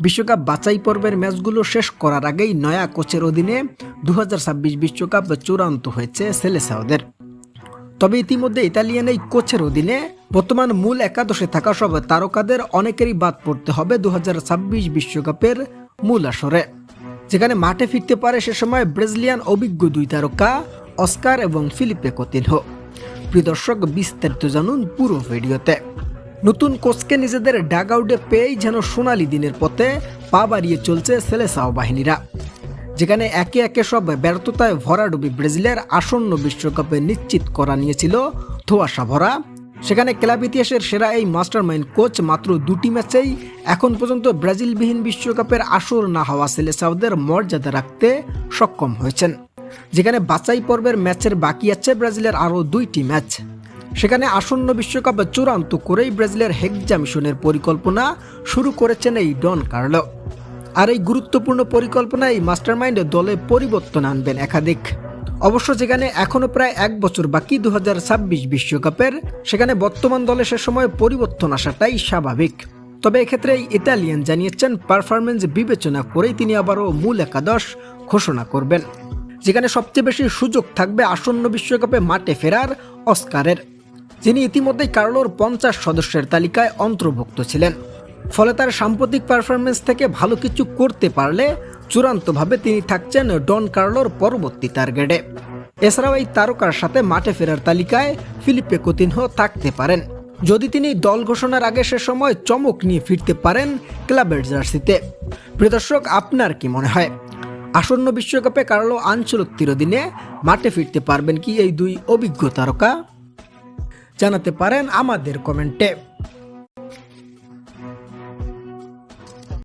বিশ্বকাপ বাছাই পর্বের ম্যাচগুলো শেষ করার আগেই নয়া কোচের অধীনে দু বিশ্বকাপ চূড়ান্ত হয়েছে সেলেসাওদের। তবে ইতিমধ্যে ইতালিয়ান এই কোচের অধীনে বর্তমান মূল একাদশে থাকা সব তারকাদের অনেকেরই বাদ পড়তে হবে দু বিশ্বকাপের মূল আসরে। যেখানে মাঠে ফিরতে পারে সে সময় ব্রাজিলিয়ান অভিজ্ঞ দুই তারকা অস্কার এবং ফিলিপে কোতিনহো প্রিয় দর্শক, বিস্তারিত জানুন পুরো ভিডিওতে। নতুন কোচকে নিজেদের ডাগ আউটে পেয়েই যেন সোনালি দিনের পথে পা বাড়িয়ে চলছে সেলেসাও বাহিনীরা। যেখানে একে একে সব ব্যর্থতায় ভরাডুবি ব্রাজিলের আসন্ন বিশ্বকাপে নিশ্চিত করা নিয়েছিল ধোয়াশা ভরা। সেখানে ক্লাব ইতিহাসের সেরা এই মাস্টারমাইন্ড কোচ মাত্র দুটি ম্যাচেই এখন পর্যন্ত ব্রাজিলবিহীন বিশ্বকাপের আসর না হওয়া সেলেসাওদের মর্যাদা রাখতে সক্ষম হয়েছেন। যেখানে বাছাই পর্বের ম্যাচের বাকি আছে ব্রাজিলের আরও দুইটি ম্যাচ। সেখানে আসন্ন বিশ্বকাপ চূড়ান্ত করেই ব্রাজিলের হেগজা মিশনের পরিকল্পনা শুরু করেছেন এই ডন কার্লো। আর এই গুরুত্বপূর্ণ পরিকল্পনায় মাস্টারমাইন্ড দলে পরিবর্তন আনবেন একাধিক। অবশ্য যেখানে এখনও প্রায় এক বছর বাকি দু বিশ্বকাপের, সেখানে বর্তমান দলে সে সময় পরিবর্তন আসাটাই স্বাভাবিক। তবে এক্ষেত্রে ইতালিয়ান জানিয়েছেন পারফরমেন্স বিবেচনা করেই তিনি আবারও মূল একাদশ ঘোষণা করবেন। যেখানে সবচেয়ে বেশি সুযোগ থাকবে আসন্ন বিশ্বকাপে মাঠে ফেরার অস্কারের। যিনি ইতিমধ্যেই কার্লোর পঞ্চাশ সদস্যের তালিকায় অন্তর্ভুক্ত ছিলেন। ফলে তার সাম্প্রতিক পারফরমেন্স থেকে ভালো কিছু করতে পারলে চূড়ান্তভাবে তিনি থাকছেন ডন কার্লোর পরবর্তী টার্গেটে। এছাড়াও এই তারকার সাথে মাঠে ফেরার তালিকায় ফিলিপে কোতিনহো থাকতে পারেন। যদি তিনি দল ঘোষণার আগে সে সময় চমক নিয়ে ফিরতে পারেন ক্লাবের জার্সিতে। প্রিয় দর্শক, আপনার কি মনে হয়? আসন্ন বিশ্বকাপে কার্লো আঞ্চলিক তিরদিনে মাঠে ফিরতে পারবেন কি এই দুই অভিজ্ঞ তারকা? জানাতে পারেন আমাদের কমেন্টে।